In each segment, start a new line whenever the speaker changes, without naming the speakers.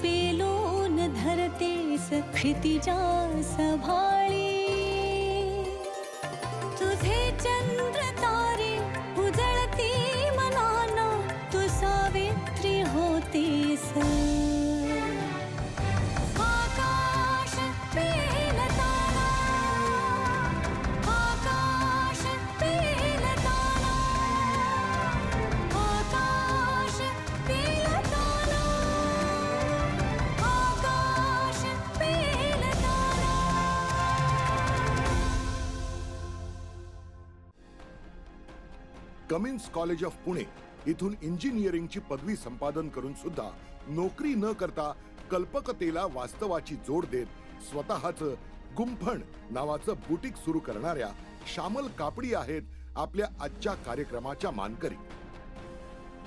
पेलोन धरते सक्षितिजा सभा
Cummins college of Pune इथून इंजिनिअरिंगची पदवी संपादन करून सुद्धा नोकरी न करता कल्पकतेला वास्तवाची जोड देत स्वतःच गुंफण नावाचं बुटीक सुरू करणाऱ्या श्यामल कापडी आहेत आपल्या आजच्या कार्यक्रमाच्या मानकरी.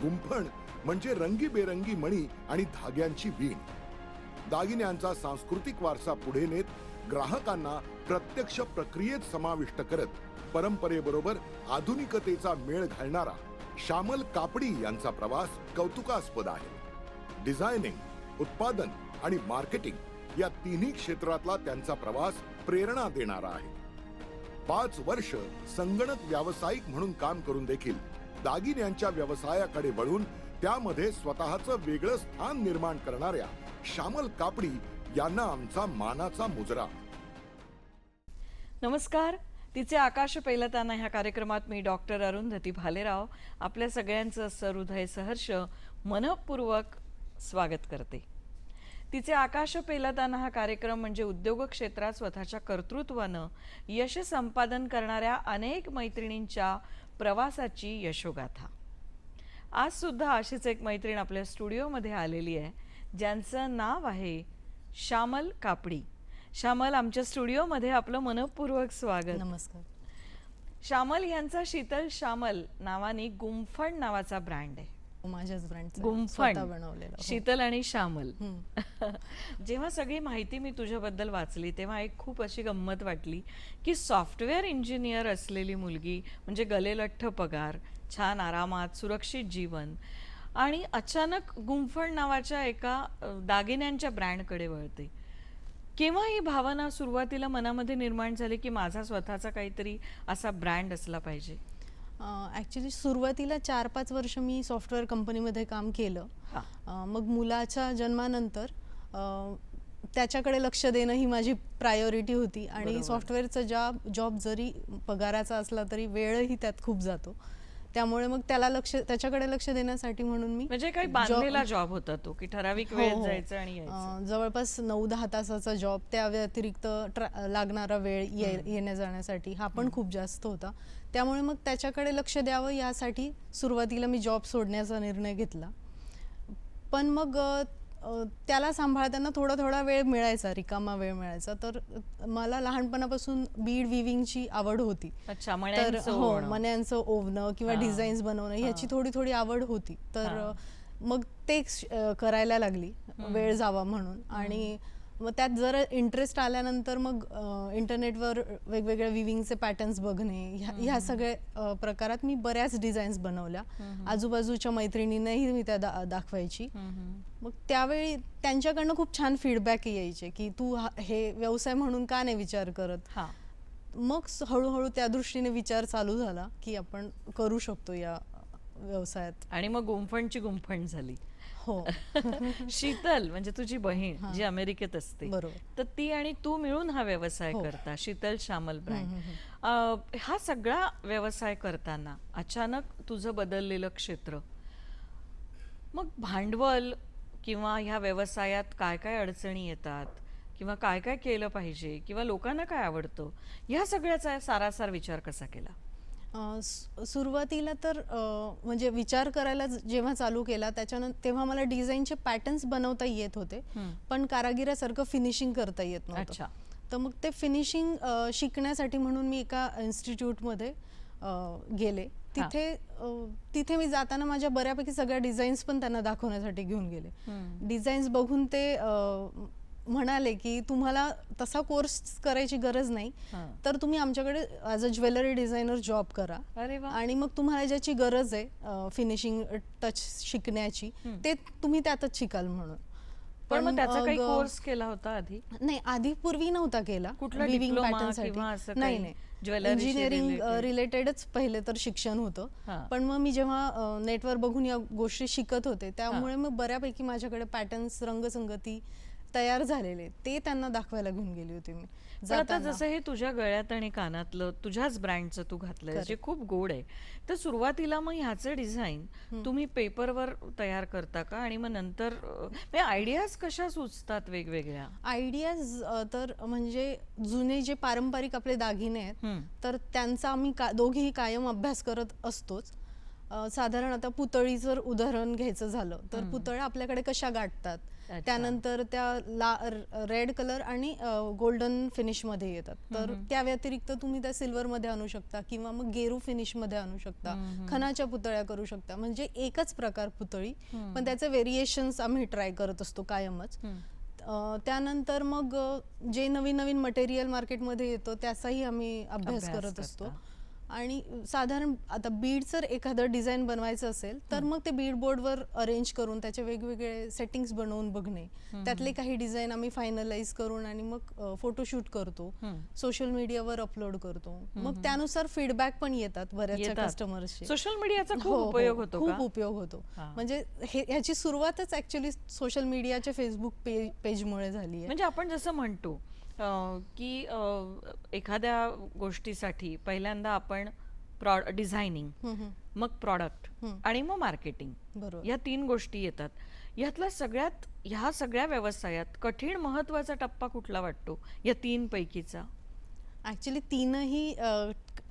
गुंफण म्हणजे रंगीबेरंगी मणी आणि धाग्यांची वीण. दागिन्यांचा सांस्कृतिक वारसा पुढे नेत ग्राहकांना प्रत्यक्ष प्रक्रियेत समाविष्ट करत परंपरेबरोबर आधुनिकतेचा मेळ घालणारा श्यामल कापडी यांचा प्रवास कौतुकास्पद आहे. डिझायनिंग उत्पादन आणि मार्केटिंग या तिन्ही क्षेत्रातला त्यांचा प्रवास प्रेरणा देणारा आहे. पाच वर्ष संगणक व्यावसायिक म्हणून काम करून देखील दागिन्यांच्या व्यवसायाकडे वळून त्यामध्ये स्वतःचं वेगळं स्थान निर्माण करणाऱ्या श्यामल कापडी यांना आमचा मानाचा मुजरा.
नमस्कार. तिचे आकाश पेलताना ह्या कार्यक्रमात मी डॉक्टर अरुंधती भालेराव आपल्या सगळ्यांचं सहृदय सहर्ष मनपूर्वक स्वागत करते. तिचे आकाश पेलताना हा कार्यक्रम म्हणजे उद्योग क्षेत्रात स्वतःच्या कर्तृत्वानं यश संपादन करणाऱ्या अनेक मैत्रिणींच्या प्रवासाची यशोगाथा. आज सुद्धा अशीच एक मैत्रीण आपल्या स्टुडिओमध्ये आलेली आहे ज्यांचं नाव आहे श्यामल कापडी. श्यामल आमच्या स्टुडिओमध्ये आपलं मनपूर्वक स्वागत.
नमस्कार.
श्यामल यांचा शीतल श्यामल नावाने गुंफण नावाचा ब्रँड आहे.
माझ्याच ब्रँडचा.
गुंफण.
बनवलेला हो.
शीतल आणि श्यामल. जेव्हा सगळी माहिती मी तुझ्याबद्दल वाचली तेव्हा एक खूप अशी गंमत वाटली की सॉफ्टवेअर इंजिनियर असलेली मुलगी म्हणजे गलेलठ्ठ पगार छान आरामात सुरक्षित जीवन आणि अचानक गुंफण नावाच्या एका दागिन्यांच्या ब्रँडकडे वळते. केव्हा ही भावना सुरुवातीला मनामध्ये निर्माण झाली की माझा स्वतःचा काहीतरी असा ब्रँड असला पाहिजे?
ॲक्च्युली सुरुवातीला चार पाच वर्ष मी सॉफ्टवेअर कंपनीमध्ये काम केलं. मग मुलाच्या जन्मानंतर त्याच्याकडे लक्ष देणं ही माझी प्रायोरिटी होती. आणि. सॉफ्टवेअरचा जॉब जॉब जरी पगाराचा असला तरी वेळही त्यात खूप जातो. त्यामुळे मग त्याला लक्ष त्याच्याकडे लक्ष देण्यासाठी म्हणून मी
म्हणजे काही बांधलेला जॉब होता तो की ठराविक
हो,
वेळेत
हो.
जायचं आणि यायचं.
जवळपास नऊ दहा तासाचा जॉब त्या व्यतिरिक्त ट्रा- लागणारा वेळ ये- येण्या जाण्यासाठी हा पण खूप जास्त होता. त्यामुळे मग त्याच्याकडे लक्ष द्यावं यासाठी सुरुवातीला मी जॉब सोडण्याचा निर्णय घेतला. पण मग अ, त्याला सांभाळताना थोडा थोडा वेळ मिळायचा रिकामा वेळ मिळायचा. तर मला लहानपणापासून बीड विविंगची आवड होती.
अच्छा
तर
मण्यांचं
हो. मण्यांचं ओवणं किंवा. डिझाईन्स बनवणं ह्याची थोडी थोडी आवड होती. तर मग ते करायला लागली. वेळ जावा म्हणून. आणि मग त्यात जर इंटरेस्ट आल्यानंतर मग इंटरनेटवर वेगवेगळ्या विविंगचे पॅटर्न्स बघणे ह्या ह्या सगळ्या प्रकारात मी बऱ्याच डिझाईन्स बनवल्या. आजूबाजूच्या मैत्रिणींनाही मी त्या दा- दाखवायची. मग त्यावेळी त्यांच्याकडनं खूप छान फीडबॅक यायचे की तू हा- व्यवसाय म्हणून का नाही विचार करत?
हा.
मग हळूहळू त्या दृष्टीने विचार चालू झाला की आपण करू शकतो या व्यवसायात.
आणि मग गुंफणची गुंफण झाली.
हो.
शीतल म्हणजे तुझी बहीण जी अमेरिकेत असते.
बरोबर.
तर ती आणि तू मिळून हा व्यवसाय
हो.
करता शीतल श्यामल ब्रँड हा सगळा व्यवसाय करताना अचानक तुझं बदललेलं क्षेत्र. मग भांडवल किंवा ह्या व्यवसायात काय काय अडचणी येतात? किंवा काय काय केलं पाहिजे? किंवा लोकांना काय आवडतं? ह्या सगळ्याचा सारासार विचार कसा केला?
सुरुवातीला तर म्हणजे विचार करायला जेव्हा चालू केला त्याच्यानंतर तेव्हा मला डिझाईनचे पॅटर्न्स बनवता येत होते. पण कारागिरासारखं फिनिशिंग करता येत नव्हतं.
अच्छा.
तर मग ते फिनिशिंग शिकण्यासाठी म्हणून मी एका इन्स्टिट्यूटमध्ये गेले. तिथे तिथे मी जाताना माझ्या बऱ्यापैकी सगळ्या डिझाईन्स पण त्यांना दाखवण्यासाठी घेऊन गेले. डिझाईन्स बघून ते म्हणाले की तुम्हाला तसा कोर्स करायची गरज नाही. तर तुम्ही आमच्याकडे as a jewellery designer job करा
अरे
आणि मग तुम्हाला ज्याची गरज आहे फिनिशिंग टच शिकण्याची. ते तुम्ही त्यातच शिकाल म्हणून
पण मग त्याचा काही कोर्स केला होता आधी
नाही आधी पूर्वी नव्हता केला
कुठला. किंवा असं
नाही नाही इंजिनिअरिंग? रिलेटेडच पहिले तर शिक्षण होतं. पण मग मी जेव्हा नेटवर बघून या गोष्टी शिकत होते त्यामुळे मग बऱ्यापैकी माझ्याकडे पॅटर्न्स रंगसंगती तयार झालेले ते त्यांना दाखवायला घेऊन गेली होती मी
पण आता
जाताना.
जसं हे तुझ्या गळ्यात आणि कानातलं तुझ्याच ब्रँडचं तू घातलंय. जे खूप गोड आहे तर सुरुवातीला मग ह्याचं डिझाईन तुम्ही पेपरवर तयार करता का आणि मग नंतर आयडियाज कशा सुचतात वेगवेगळ्या
आयडियाज तर म्हणजे जुने जे पारंपरिक आपले दागिने आहेत
हम्म.
तर त्यांचा आम्ही का दोघेही कायम अभ्यास करत असतोच अ, साधारण आता पुतळी जर उदाहरण घ्यायचं झालं तर पुतळ्या आपल्याकडे कशा गाठतात. त्यानंतर त्या ला रेड कलर आणि गोल्डन फिनिशमध्ये येतात. तर त्या व्यतिरिक्त तुम्ही त्या सिल्वरमध्ये आणू शकता किंवा मग गेरू फिनिशमध्ये आणू शकता. खणाच्या पुतळ्या करू शकता. म्हणजे एकच प्रकार पुतळी. पण त्याचे व्हेरिएशन्स आम्ही ट्राय करत असतो कायमच. त्यानंतर मग जे नवीन नवीन मटेरियल मार्केटमध्ये येतो त्याचाही आम्ही अभ्यास करत असतो. आणि साधारण आता बीड जर एखादं डिझाईन बनवायचं असेल तर मग ते बीड बोर्डवर अरेंज करून त्याचे वेगवेगळे सेटिंग्स बनवून बघणे. त्यातले काही डिझाईन आम्ही फायनलाइज करून आणि मग फोटोशूट करतो. सोशल मीडियावर अपलोड करतो. मग त्यानुसार फीडबॅक पण येतात बऱ्याचशा. कस्टमर्सचे
सोशल मीडियाचा
हो,
खूप
हो,
उपयोग होतो
खूप उपयोग होतो.
हा.
म्हणजे हे ह्याची सुरुवातच ऍक्च्युली सोशल मीडियाच्या फेसबुक पेजमुळे झाली आहे.
म्हणजे आपण जसं म्हणतो की एखाद्या गोष्टीसाठी पहिल्यांदा आपण प्रॉ डिझायनिंग. मग प्रॉडक्ट. आणि मग मार्केटिंग
बरोबर
या तीन गोष्टी येतात यातला सगळ्यात ह्या सगळ्या व्यवसायात कठीण महत्त्वाचा टप्पा कुठला वाटतो या तीन पैकीचा
ऍक्च्युली तीनही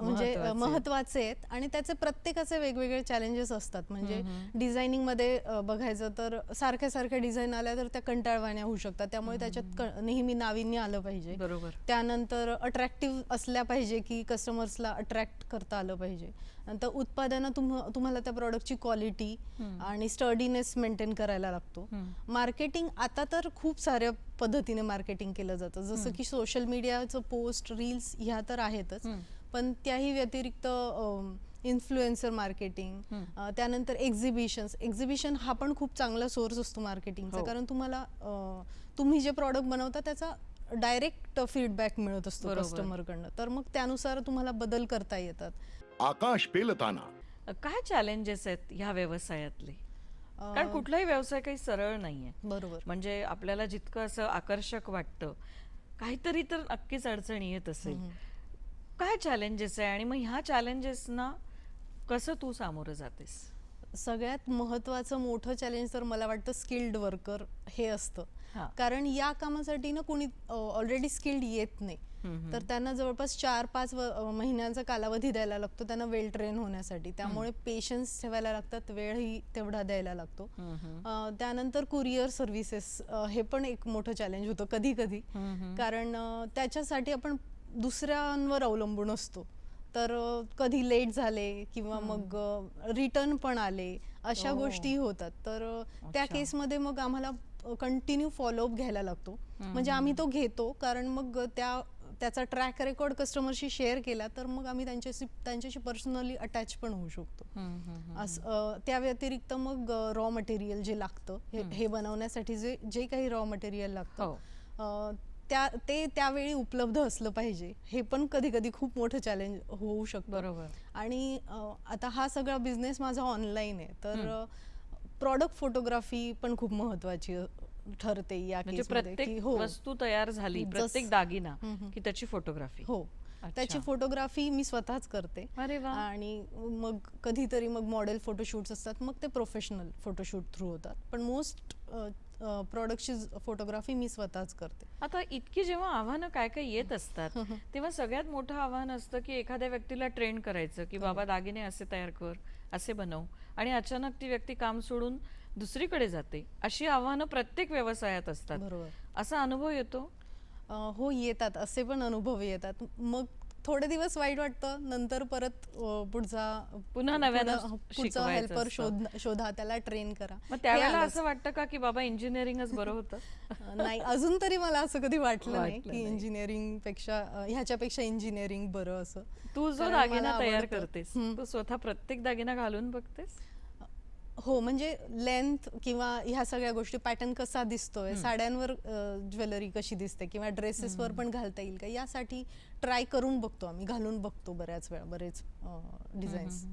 म्हणजे महत्त्वाचे. आहेत आणि त्याचे प्रत्येकाचे वेगवेगळे चॅलेंजेस असतात. म्हणजे डिझायनिंगमध्ये अ, बघायचं तर सारख्या सारख्या डिझाईन आल्या तर त्या कंटाळवाण्या होऊ शकतात. त्यामुळे त्याच्यात नेहमी नाविन्य आलं पाहिजे.
बरोबर.
त्यानंतर अट्रॅक्टिव्ह असल्या पाहिजे की कस्टमर्सला अट्रॅक्ट करता आलं पाहिजे. नंतर उत्पादनं तुम तुम्हाला त्या प्रॉडक्टची क्वालिटी आणि स्टर्डीनेस मेंटेन करायला लागतो. मार्केटिंग आता तर खूप साऱ्या पद्धतीने मार्केटिंग केलं जातं. जसं की सोशल मीडियाचं पोस्ट रील्स ह्या तर आहेतच. पण त्याही व्यतिरिक्त इन्फ्लुएन्सर मार्केटिंग त्यानंतर एक्झिबिशन्स एक्झिबिशन हा पण खूप चांगला सोर्स असतो मार्केटिंगचा
हो.
कारण तुम्हाला तुम्ही जे प्रॉडक्ट बनवता त्याचा डायरेक्ट फीडबॅक मिळत असतो. कस्टमरकडनं तर मग त्यानुसार तुम्हाला बदल करता येतात.
आकाश पेलताना.
काय चॅलेंजेस आहेत ह्या व्यवसायातले? कारण कुठलाही व्यवसाय काही सरळ नाहीये.
बरोबर.
म्हणजे आपल्याला जितकं असं आकर्षक वाटतं काहीतरी तर नक्कीच अडचणी येत असेल. काय चॅलेंजेस आहे? आणि मग ह्या चॅलेंजेसना कसं तू सामोरं जातेस?
सगळ्यात महत्वाचं मोठं चॅलेंज तर मला वाटतं स्किल्ड वर्कर हे असतं. कारण या कामासाठी ना कोणी ऑलरेडी स्किल्ड येत नाही. तर त्यांना जवळपास चार पाच महिन्यांचा कालावधी द्यायला लागतो त्यांना वेल ट्रेन होण्यासाठी. त्यामुळे पेशन्स ठेवायला लागतात वेळही तेवढा द्यायला लागतो. त्यानंतर कुरिअर सर्व्हिसेस हे पण एक मोठं चॅलेंज होतं कधी कधी कारण त्याच्यासाठी आपण दुसऱ्यांवर अवलंबून असतो. तर कधी लेट झाले किंवा मग रिटर्न पण आले अशा
ओ.
गोष्टी होतात. तर त्या. केसमध्ये मग आम्हाला कंटिन्यू फॉलोअप घ्यायला लागतो. म्हणजे आम्ही तो घेतो कारण मग त्या त्याचा ट्रॅक रेकॉर्ड कस्टमरशी शेअर केला तर मग आम्ही त्यांच्याशी त्यांच्याशी पर्सनली अटॅच पण होऊ शकतो. त्या व्यतिरिक्त मग रॉ मटेरियल जे लागतं हे हे बनवण्यासाठी जे जे काही रॉ मटेरियल लागतं
हो.
त्या ते त्यावेळी उपलब्ध असलं पाहिजे. हे पण कधी कधी खूप मोठं चॅलेंज होऊ शकतं.
बरोबर.
आणि आता हा सगळा बिझनेस माझा ऑनलाईन आहे. तर प्रॉडक्ट फोटोग्राफी पण खूप महत्वाची ठरते या
म्हणजे प्रत्येक
हो.
वस्तू तयार झाली प्रत्येक दागिना. की त्याची फोटोग्राफी
हो. त्याची फोटोग्राफी मी स्वतःच करते.
अरे वा.
आणि मग कधीतरी मग मॉडेल फोटोशूट्स असतात. मग ते प्रोफेशनल फोटोशूट थ्रू होतात. पण मोस्ट प्रॉडक्टची फोटोग्राफी मी स्वतःच करते.
आता इतकी जेव्हा आव्हानं काय काय येत असतात तेव्हा सगळ्यात मोठं आव्हान असतं की एखाद्या व्यक्तीला ट्रेन करायचं की बाबा दागिने असे तयार कर असे बनव. आणि अचानक ती व्यक्ती काम सोडून दुसरीकडे जाते. अशी आव्हानं प्रत्येक व्यवसायात असतात.
बरोबर.
असा अनुभव येतो?
हो येतात. असे पण अनुभव येतात. मग थोडे दिवस वाईट वाटतं नंतर परत पुढचा
पुन्हा नव्यानं
पुढं- पुढचा
शिकवायचं
हेल्पर
असतं.
शोध शोधा त्याला ट्रेन करा
मग त्यावेळेला. असं वाटतं का की बाबा इंजिनिअरिंगच बरं होतं
नाही अजून तरी मला असं कधी वाटलं नाही
वाटलं
की
नाही.
इंजिनिअरिंगपेक्षा अ, ह्याच्यापेक्षा इंजिनिअरिंग बरं असं
तू जो
कारण
दागिना तयार
आवडतं.
करतेस
हम्म.
तू स्वतः प्रत्येक दागिना घालून बघतेस
हो म्हणजे लेंथ किंवा ह्या सगळ्या गोष्टी पॅटर्न कसा दिसतोय साड्यांवर ज्वेलरी कशी दिसते किंवा ड्रेसेसवर पण घालता येईल का? यासाठी ट्राय करून बघतो आम्ही घालून बघतो बऱ्याच वेळा बरेच डिझाईन्स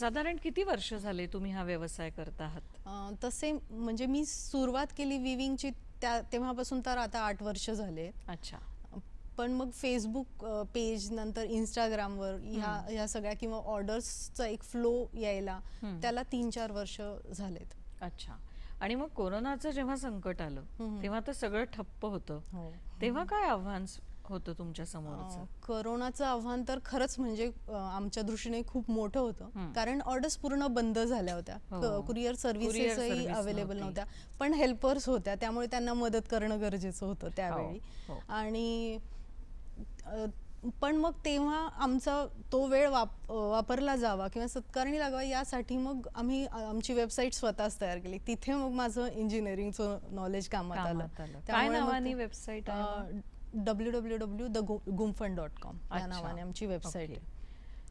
साधारण किती वर्ष झाले तुम्ही हा व्यवसाय करत आहात?
तसे म्हणजे मी सुरुवात केली विविंगची त्या तेव्हापासून तर आता आठ वर्ष झाले.
अच्छा.
पण मग फेसबुक पेज नंतर इंस्टाग्रामवर ह्या ह्या सगळ्या किंवा ऑर्डर्सचा एक फ्लो यायला त्याला तीन चार वर्ष झालेत.
अच्छा. आणि मग कोरोनाचं जेव्हा संकट आलं. तेव्हा तर सगळं ठप्प होतं.
हो.
तेव्हा काय आव्हान होतं तुमच्या समोरचं?
अं, करोनाचं आव्हान तर खरंच म्हणजे आमच्या दृष्टीने खूप मोठं होतं. कारण ऑर्डर्स पूर्ण बंद झाल्या होत्या.
हो.
कुरिअर सर्व्हिसेसही अवेलेबल
नव्हती.
नव्हत्या. पण हेल्पर्स होत्या त्यामुळे त्यांना मदत करणं गरजेचं होतं त्यावेळी.
हो.
आणि पण मग तेव्हा आमचा तो वेळ वाप वापरला जावा किंवा सत्कारणी लागावा यासाठी मग आम्ही आमची वेबसाईट स्वतःच तयार केली तिथे मग माझं इंजिनिअरिंगचं नॉलेज कामात आलं.
काय नावाने मग?
W W W the Gumphan dot com या. नावाने आमची वेबसाईट. आहे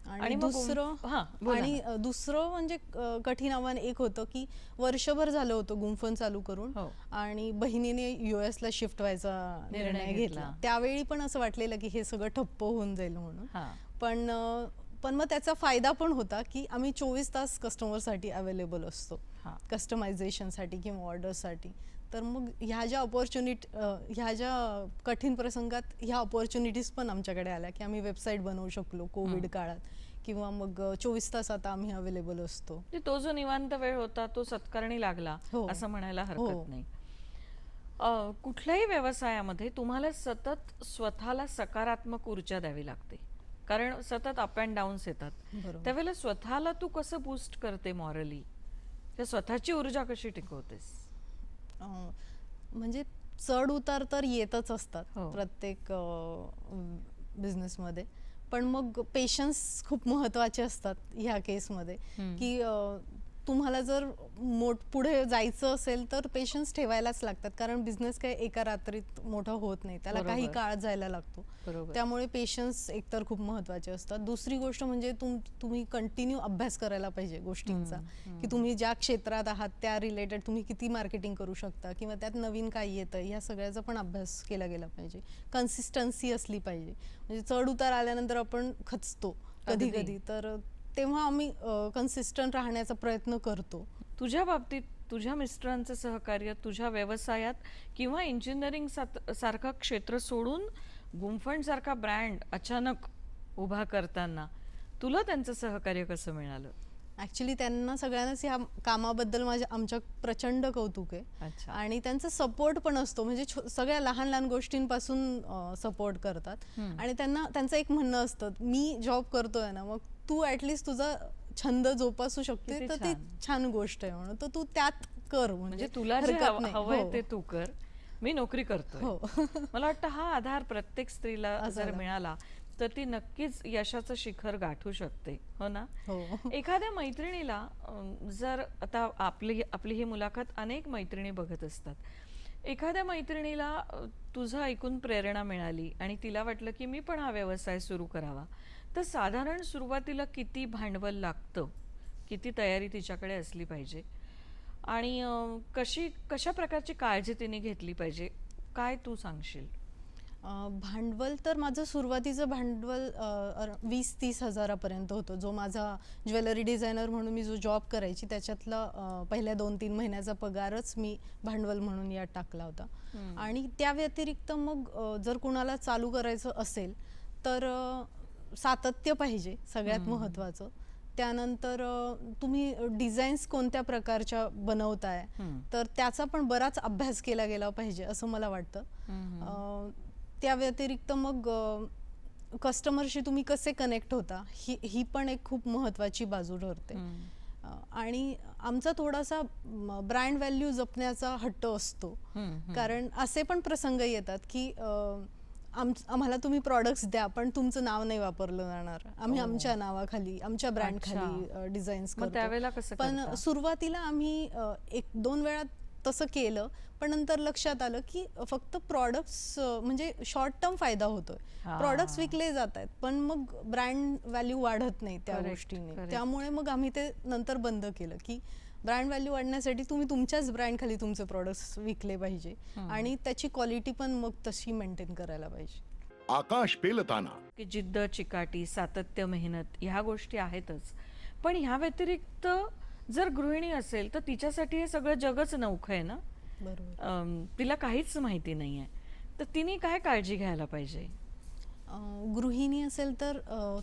आणि मग
दुसरं
हां,
आणि दुसरं म्हणजे कठीण आव्हान एक होतं की वर्षभर झालं होतं गुंफन चालू करून
हो.
आणि बहिणीने युएस ला शिफ्ट व्हायचा
निर्णय घेतला.
त्यावेळी पण असं वाटलेलं की हे सगळं ठप्प होऊन जाईल म्हणून. पण पण मग त्याचा फायदा पण होता की आम्ही चोवीस तास कस्टमरसाठी अवेलेबल असतो. कस्टमायझेशनसाठी किंवा ऑर्डरसाठी तर मग ह्या ज्या ऑपॉर्च्युनिटी ह्या ज्या कठीण प्रसंगात ह्या ऑपॉर्च्युनिटीज पण आमच्याकडे आल्या की आम्ही वेबसाईट बनवू शकलो कोविड काळात. किंवा मग चोवीस तास आता आम्ही अवेलेबल असतो.
म्हणजे तो जो निवांत वेळ होता तो सत्कारणी लागला
हो.
असं म्हणायला
हो.
हरकत नाही. अ, कुठल्याही व्यवसायामध्ये तुम्हाला सतत स्वतःला सकारात्मक ऊर्जा द्यावी लागते. कारण सतत अप अँड डाऊन्स येतात. त्यावेळेला स्वतःला तू कसं बूस्ट करते मॉरली त्या स्वतःची ऊर्जा कशी टिकवतेस?
म्हणजे चढ उतार तर येतच असतात
हो.
प्रत्येक बिझनेसमध्ये पण मग पेशन्स खूप महत्त्वाचे असतात ह्या केसमध्ये. की तुम्हाला जर मोठ पुढे जायचं असेल तर पेशन्स ठेवायलाच लागतात. कारण बिझनेस काही एका रात्रीत मोठा होत नाही. त्याला काही. काळ जायला लागतो. त्यामुळे पेशन्स एकतर खूप महत्त्वाचे असतात. दुसरी गोष्ट म्हणजे तुम तुम्ही कंटिन्यू अभ्यास करायला पाहिजे गोष्टींचा. की तुम्ही ज्या क्षेत्रात आहात त्या रिलेटेड तुम्ही किती मार्केटिंग करू शकता किंवा त्यात नवीन काय येतं ह्या सगळ्याचा पण अभ्यास केला गेला पाहिजे. कन्सिस्टन्सी असली पाहिजे. म्हणजे चढ उतार आल्यानंतर आपण खचतो कधी. कधी. तर तेव्हा आम्ही कन्सिस्टंट राहण्याचा प्रयत्न करतो.
तुझ्या बाबतीत तुझ्या मिस्टरांचं सहकार्य तुझ्या व्यवसायात किंवा इंजिनिअरिंग सारखं क्षेत्र सोडून गुंफण सारखा ब्रँड अचानक उभा करताना तुला त्यांचं सहकार्य कसं मिळालं?
ऍक्च्युली त्यांना सगळ्यांनाच ह्या कामाबद्दल माझ्या आमच्या प्रचंड कौतुक आहे.
अच्छा.
आणि त्यांचा सपोर्ट पण असतो. म्हणजे सगळ्या लहान लहान गोष्टींपासून सपोर्ट करतात. आणि त्यांना त्यांचं एक म्हणणं असतं मी जॉब करतोय ना मग तू ऍटलिस्ट तुझा छंद जोपासू शकते
किती
तर ती
छान.
गोष्ट आहे म्हणून तर तू त्यात कर
म्हणजे तुला जे
हरकत
हव-
नाही.
हवंय
हो.
ते तू कर मी नोकरी करतोय
हो.
मला वाटतं हा आधार प्रत्येक स्त्रीला जर. मिळाला तर ती नक्कीच यशाचं शिखर गाठू शकते हो ना
हो
एखाद्या मैत्रिणीला जर आता आपली आपली ही मुलाखत अनेक मैत्रिणी बघत असतात एखाद्या मैत्रिणीला तुझं ऐकून प्रेरणा मिळाली आणि तिला वाटलं की मी पण हा व्यवसाय सुरू करावा तर साधारण सुरुवातीला किती भांडवल लागतं? किती तयारी तिच्याकडे असली पाहिजे? आणि कशी कशा प्रकारची काळजी तिने घेतली पाहिजे? काय तू सांगशील?
भांडवल तर माझं सुरुवातीचं भांडवल वीस तीस हजारापर्यंत होतं. जो माझा ज्वेलरी डिझायनर म्हणून मी जो जॉब करायची त्याच्यातला पहिल्या दोन तीन महिन्याचा पगारच मी भांडवल म्हणून यात टाकला होता. आणि त्या व्यतिरिक्त मग जर कुणाला चालू करायचं असेल तर सातत्य पाहिजे सगळ्यात महत्त्वाचं त्यानंतर तुम्ही डिझाईन्स कोणत्या प्रकारच्या बनवताय. तर त्याचा पण बराच अभ्यास केला गेला पाहिजे असं मला वाटतं. त्या व्यतिरिक्त मग कस्टमरशी तुम्ही कसे कनेक्ट होता? ही ही पण एक खूप महत्वाची बाजू ठरते. आणि आमचा थोडासा ब्रँड व्हॅल्यू जपण्याचा हट्ट असतो. कारण असे पण प्रसंग येतात की अ, आम आम्हाला तुम्ही प्रॉडक्ट्स द्या पण तुमचं नाव नाही वापरलं जाणार आम्ही
ओ.
आमच्या नावाखाली आमच्या ब्रँड. खाली डिझाईन्स
मग त्यावेळेला कसं
पण? सुरुवातीला आम्ही एक दोन वेळा तसं केलं पण नंतर लक्षात आलं की फक्त प्रॉडक्ट्स म्हणजे शॉर्ट टर्म फायदा होतोय
हा.
प्रॉडक्ट्स विकले जात आहेत पण मग ब्रँड व्हॅल्यू वाढत नाही त्या गोष्टीने. त्यामुळे मग आम्ही ते नंतर बंद केलं की ब्रँड व्हॅल्यू वाढण्यासाठी तुम्ही तुमच्याच ब्रँड खाली तुमचे प्रॉडक्ट्स विकले पाहिजे. आणि त्याची क्वालिटी पण मग तशी मेंटेन करायला पाहिजे.
आकाश पेलताना.
की जिद्द चिकाटी सातत्य मेहनत ह्या गोष्टी आहेतच. पण ह्या व्यतिरिक्त जर गृहिणी असेल तर तिच्यासाठी हे सगळं जगच नौखं आहे ना?
बरोबर.
तिला काहीच माहिती नाहीये. तर तिने काय काळजी घ्यायला पाहिजे?
गृहिणी असेल तर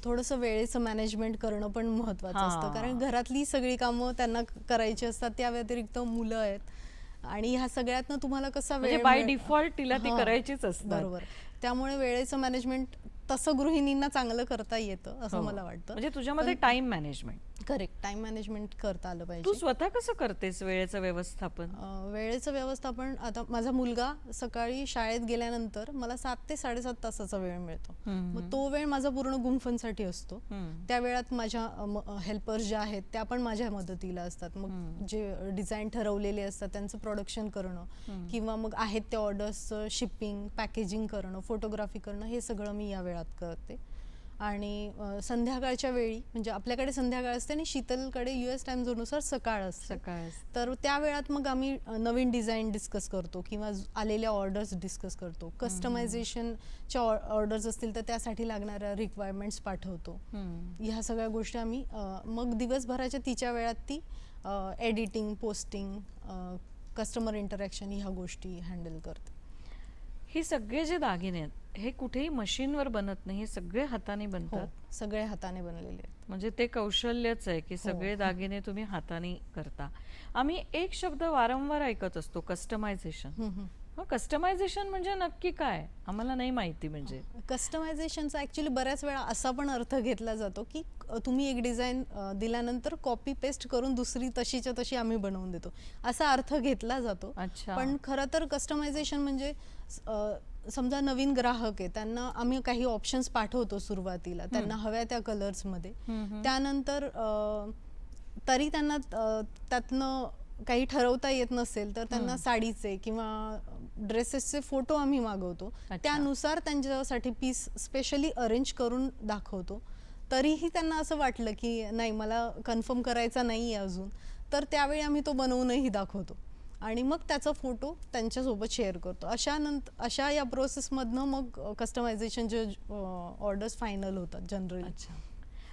थोडंसं वेळेचं मॅनेजमेंट करणं पण महत्वाचं
हा.
असतं कारण घरातली सगळी कामं त्यांना करायची असतात त्या व्यतिरिक्त मुलं आहेत आणि ह्या सगळ्यातनं तुम्हाला कसा
म्हणजे
वेळ
by
मिळ-
default तिला ती करायचीच असतात.
बरोबर त्यामुळे वेळेचं मॅनेजमेंट तसं गृहिणींना चांगलं करता येतं असं
हो.
मला वाटतं.
म्हणजे तुझ्यामध्ये time management
correct time management करता आलं
तू
पाहिजे
स्वतः कसं करतेस वेळेचं व्यवस्थापन?
अं, वेळेचं व्यवस्थापन आता माझा मुलगा सकाळी शाळेत गेल्यानंतर मला सात ते साडेसात तासाचा वेळ मिळतो. मग तो वेळ माझा पूर्ण गुंफनसाठी असतो.
हम्म.
त्या वेळात माझ्या हेल्पर्स ज्या आहेत त्या पण माझ्या मदतीला असतात. मग. जे डिझाईन ठरवलेले असतात त्यांचं प्रोडक्शन करणं किंवा मग आहेत त्या ऑर्डर्सचं शिपिंग पॅकेजिंग करणं फोटोग्राफी करणं हे सगळं मी या वेळात करते आणि संध्याकाळच्या वेळी म्हणजे आपल्याकडे संध्याकाळ असते आणि शीतलकडे यू एस टाइम झोननुसार सकाळ असते.
सकाळ
तर त्या वेळात मग आम्ही नवीन डिझाईन डिस्कस करतो किंवा आलेल्या ऑर्डर्स डिस्कस करतो. कस्टमायझेशनच्या ऑर्डर्स असतील तर त्यासाठी लागणाऱ्या रिक्वायरमेंट्स पाठवतो. ह्या सगळ्या गोष्टी आम्ही मग दिवसभराच्या तिच्या वेळात ती एडिटिंग पोस्टिंग कस्टमर इंटरॅक्शन ह्या गोष्टी हँडल करते.
हे सगळे जे दागिने आहेत हे कुठेही मशीनवर बनत नाही हे सगळे हाताने
हो
बनतात
सगळे हाताने बनलेले आहेत.
म्हणजे ते कौशल्यच आहे की सगळे दागिने तुम्ही हाताने करता. आम्ही एक शब्द वारंवार ऐकत असतो कस्टमायझेशन
हम्म, हम्म.
कस्टमायझेशन म्हणजे नक्की काय? आम्हाला नाही माहिती म्हणजे.
कस्टमायझेशनचा ऍक्च्युली बऱ्याच वेळा असा पण अर्थ घेतला जातो की तुम्ही एक डिझाईन दिल्यानंतर कॉपी पेस्ट करून दुसरी तशीच्या तशी आम्ही बनवून देतो. असा अर्थ घेतला जातो.
अच्छा.
पण खरं तर कस्टमायझेशन म्हणजे समजा नवीन ग्राहक आहे त्यांना आम्ही काही ऑप्शन्स पाठवतो सुरुवातीला त्यांना हव्या त्या कलर्समध्ये त्यानंतर तरी त्यांना त्यातनं काही ठरवता येत नसेल तर त्यांना साडीचे किंवा ड्रेसेसचे फोटो आम्ही मागवतो. त्यानुसार त्यांच्यासाठी पीस स्पेशली अरेंज करून दाखवतो. तरीही त्यांना असं वाटलं की नाही मला कन्फर्म करायचा नाही आहे अजून. तर त्यावेळी आम्ही तो बनवूनही दाखवतो. आणि मग त्याचा फोटो त्यांच्यासोबत शेअर करतो. अशा नंतर अशा या प्रोसेसमधनं मग कस्टमायझेशनचे ऑर्डर्स फायनल होतात जनरली
अच्छा.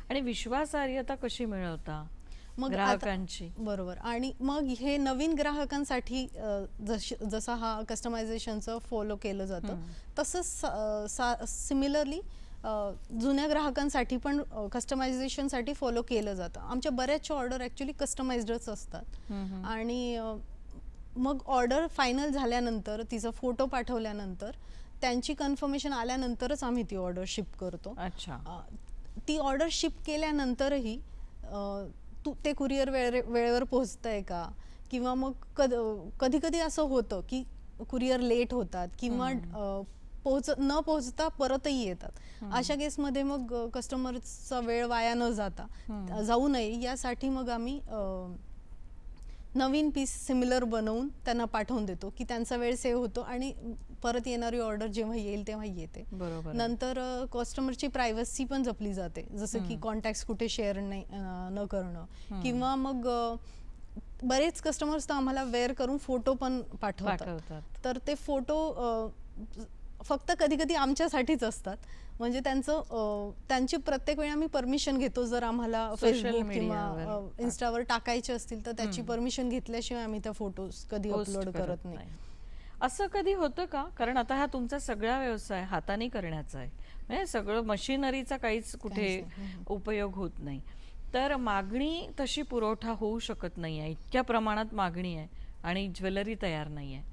आणि विश्वासार्हता कशी मिळवता?
मग आता-
ग्राहकांची.
बरोबर. आणि मग हे नवीन ग्राहकांसाठी अ, जश जसा हा कस्टमायझेशनचं फॉलो केलं जातं तसंच सिमिलरली जुन्या ग्राहकांसाठी पण कस्टमायझेशनसाठी फॉलो केलं जातं. आमच्या बऱ्याचशा ऑर्डर ॲक्च्युली कस्टमाइज्डच असतात. आणि अ, मग ऑर्डर फायनल झाल्यानंतर तिचा फोटो पाठवल्यानंतर त्यांची कन्फर्मेशन आल्यानंतरच आम्ही ती ऑर्डर शिप करतो.
अच्छा.
अ, ती ऑर्डर शिप केल्यानंतरही अ, तू ते कुरिअर वेळे वेळेवर पोहोचतंय का? किंवा मग कद कधी कधी असं होतं की कुरिअर लेट होतात किंवा पोहोच न पोहोचता परतही येतात. अशा केसमध्ये मग कस्टमरचा वेळ वाया न जाता जाऊ नये. यासाठी मग आम्ही नवीन पीस सिमिलर बनवून त्यांना पाठवून देतो की त्यांचा वेळ सेव्ह होतो आणि परत येणारी ऑर्डर जेव्हा येईल तेव्हा येते.
बरोबर.
नंतर कस्टमरची प्रायव्हसी पण जपली जाते. जसं की कॉन्टॅक्ट कुठे शेअर नाही न करणं. किंवा मग बरेच कस्टमर्स तर आम्हाला वेअर करून फोटो पण पाठवतात. तर ते फोटो फक्त कधी कधी आमच्यासाठीच असतात. म्हणजे त्यांचं त्यांची प्रत्येक वेळी आम्ही परमिशन घेतो जर आम्हाला फेसबुक किंवा. इन्स्टावर टाकायचे असतील तर त्याची परमिशन घेतल्याशिवाय आम्ही त्या फोटोज कधी अपलोड करत नाही.
असं कधी होतं का? कारण आता हा तुमचा सगळा व्यवसाय हाताने करण्याचा आहे. म्हणजे सगळं मशिनरीचा काहीच कुठे उपयोग होत नाही. तर मागणी तशी पुरवठा होऊ शकत नाही आहे इतक्या प्रमाणात मागणी आहे आणि ज्वेलरी तयार नाही आहे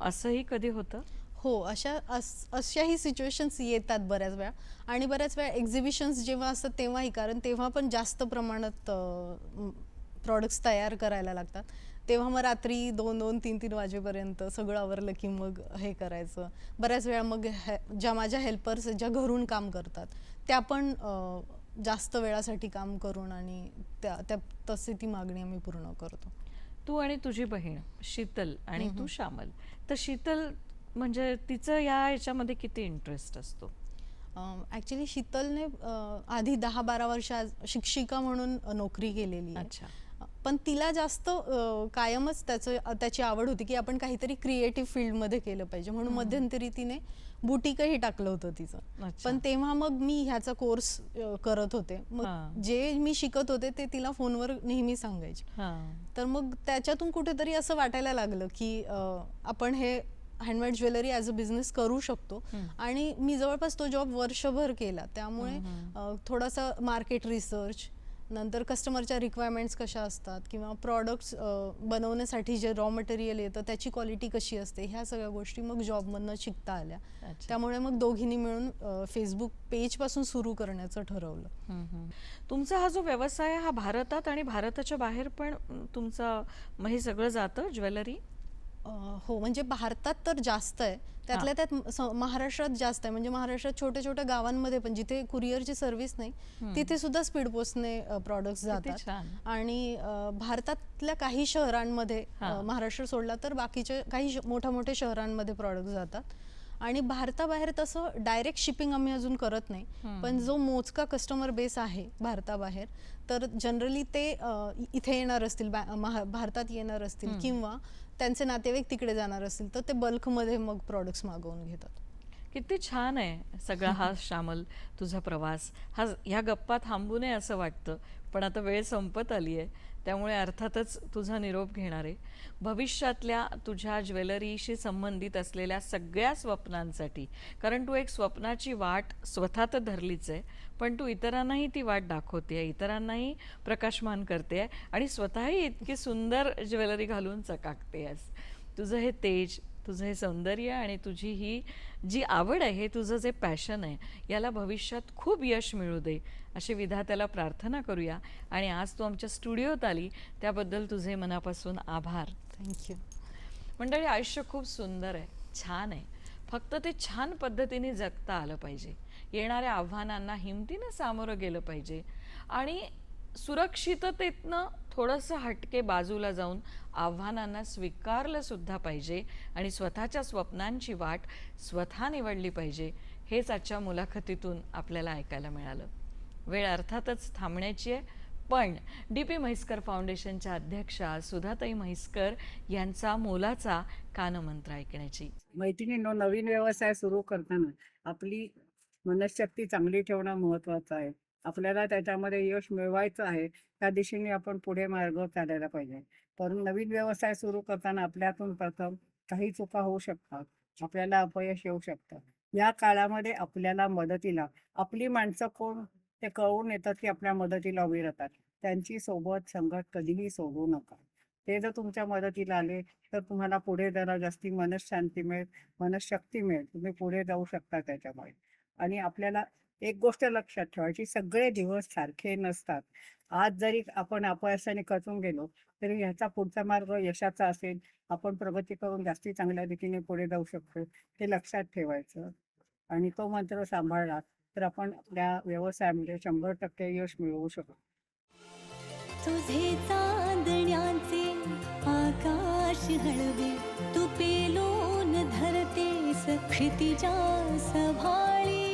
असंही कधी होतं?
हो अशा अस अशाही सिच्युएशन्स येतात बऱ्याच वेळा. आणि बऱ्याच वेळा एक्झिबिशन्स जेव्हा असतात तेव्हाही कारण तेव्हा पण जास्त प्रमाणात प्रॉडक्ट्स तयार करायला लागतात. तेव्हा मग रात्री दोन दोन तीन तीन वाजेपर्यंत सगळं आवरलं की मग हे करायचं. बऱ्याच वेळा मग हे ज्या माझ्या हेल्पर्स ज्या घरून काम करतात त्या पण जास्त वेळासाठी काम करून आणि त्या त्या तशी ती मागणी आम्ही पूर्ण करतो.
तू आणि तुझी बहीण शीतल आणि तू श्यामल तर शीतल म्हणजे तिचं या याच्यामध्ये किती इंटरेस्ट असतो?
ॲक्च्युली शीतलने आधी दहा बारा वर्ष शिक्षिका म्हणून नोकरी केलेली
अच्छा.
पण तिला जास्त कायमच त्याचं त्याची आवड होती की आपण काहीतरी क्रिएटिव्ह फील्डमध्ये केलं पाहिजे. म्हणून मध्यंतरी तिने बुटीकही टाकलं होतं तिचं. पण तेव्हा मग मी ह्याचा कोर्स करत होते. मग जे मी शिकत होते ते तिला फोनवर नेहमी सांगायचे. तर मग त्याच्यातून कुठेतरी असं वाटायला लागलं की आपण हे handmade jewellery as a business करू शकतो. आणि मी जवळपास तो जॉब वर्षभर केला. त्यामुळे थोडासा मार्केट रिसर्च नंतर कस्टमरच्या रिक्वायरमेंट्स कशा असतात किंवा प्रॉडक्ट्स बनवण्यासाठी जे रॉ मटेरियल येतं त्याची क्वालिटी कशी असते ह्या सगळ्या गोष्टी मग जॉबमधनं शिकता आल्या. त्यामुळे मग दोघींनी मिळून फेसबुक पेजपासून सुरू करण्याचं ठरवलं.
तुमचा हा जो व्यवसाय हा भारतात आणि भारताच्या बाहेर पण तुमचं मग हे सगळं जातं ज्वेलरी?
हो म्हणजे भारतात तर जास्त आहे. त्यातल्या त्यात महाराष्ट्रात जास्त आहे. म्हणजे महाराष्ट्रात छोट्या छोट्या गावांमध्ये पण जिथे कुरिअरची सर्व्हिस नाही तिथे सुद्धा स्पीड पोस्टने प्रॉडक्ट्स जातात. आणि भारतातल्या काही शहरांमध्ये. महाराष्ट्र सोडला तर बाकीच्या काही मोठ्या मोठ्या शहरांमध्ये प्रॉडक्ट जातात. आणि भारताबाहेर तसं डायरेक्ट शिपिंग आम्ही अजून करत नाही. पण जो मोजका कस्टमर बेस आहे भारताबाहेर तर जनरली ते इथे येणार असतील भारतात येणार असतील किंवा त्यांचे नातेवाईक तिकडे जाणार असतील तर ते बल्कमध्ये मग प्रॉडक्ट्स मागवून घेतात.
किती छान आहे सगळा हा श्यामल तुझा प्रवास. हा ह्या गप्पा थांबू नये असं वाटतं पण आता वेळ संपत आली आहे त्यामुळे अर्थातच तुझा निरोप घेणार आहे. भविष्यातल्या तुझ्या ज्वेलरीशी संबंधित असलेल्या सगळ्या स्वप्नांसाठी कारण तू एक स्वप्नाची वाट स्वतः तर धरलीच आहे पण तू इतरांनाही ती वाट दाखवते आहे इतरांनाही प्रकाशमान करते आहे आणि स्वतःही इतकी सुंदर ज्वेलरी घालून चकाकते आहेस तुझं हे तेज तुझं हे सौंदर्य आणि तुझी ही जी आवड आहे तुझं जे पॅशन आहे याला भविष्यात खूप यश मिळू दे अशी विधात्याला प्रार्थना करूया. आणि आज तू आमच्या स्टुडिओत आली त्याबद्दल तुझे मनापासून आभार.
थँक्यू
मंडळी आयुष्य खूप सुंदर आहे छान आहे. फक्त ते छान पद्धतीने जगता आलं पाहिजे. येणाऱ्या आव्हानांना हिमतीनं सामोरं गेलं पाहिजे. आणि सुरक्षिततेतनं थोडंसं हटके बाजूला जाऊन आव्हानांना स्वीकारलं सुद्धा पाहिजे आणि स्वतःच्या स्वप्नांची वाट स्वतः निवडली पाहिजे हेच आजच्या मुलाखतीतून आपल्याला ऐकायला मिळालं. वेळ अर्थातच थांबण्याची आहे पण डी पी म्हैसकर फाउंडेशनच्या अध्यक्षा सुधाताई म्हैसकर यांचा मोलाचा कानमंत्र ऐकण्याची.
मैत्रिणींनो नवीन व्यवसाय सुरू करताना आपली मनशक्ती चांगली ठेवणं महत्वाचं आहे. आपल्याला त्याच्यामध्ये यश मिळवायचं आहे त्या दिशेने आपण पुढे मार्ग चालायला पाहिजे. परंतु नवीन व्यवसाय सुरू करताना आपल्यातून प्रथम काही चुका होऊ शकतात आपल्याला अपयश येऊ शकतं. या काळामध्ये आपल्याला मदतीला आपली माणसं कोण ते कळून येतात की आपल्या मदतीला उभी राहतात. त्यांची सोबत संगत कधीही सोडू नका. ते जर तुमच्या मदतीला आले तर तुम्हाला पुढे जरा जास्ती मनशांती मिळेल मनशक्ती मिळेल. तुम्ही पुढे जाऊ शकता त्याच्यामुळे. आणि आपल्याला एक गोष्ट लक्षात ठेवायची सगळे दिवस सारखे नसतात. आज जरी आपण अपयशाने खचून गेलो तरी ह्याचा पुढचा मार्ग यशाचा असेल. आपण प्रगती करून जास्ती चांगल्या रीतीने पुढे जाऊ शकतो हे लक्षात ठेवायचं. आणि तो मंत्र सांभाळला तर आपण आपल्या व्यवसायामध्ये शंभर टक्के यश मिळवू शकतो
तुझे चांदण्याचे आकाश हळवे तू पेलोन धरते क्षितिजा सभाळी.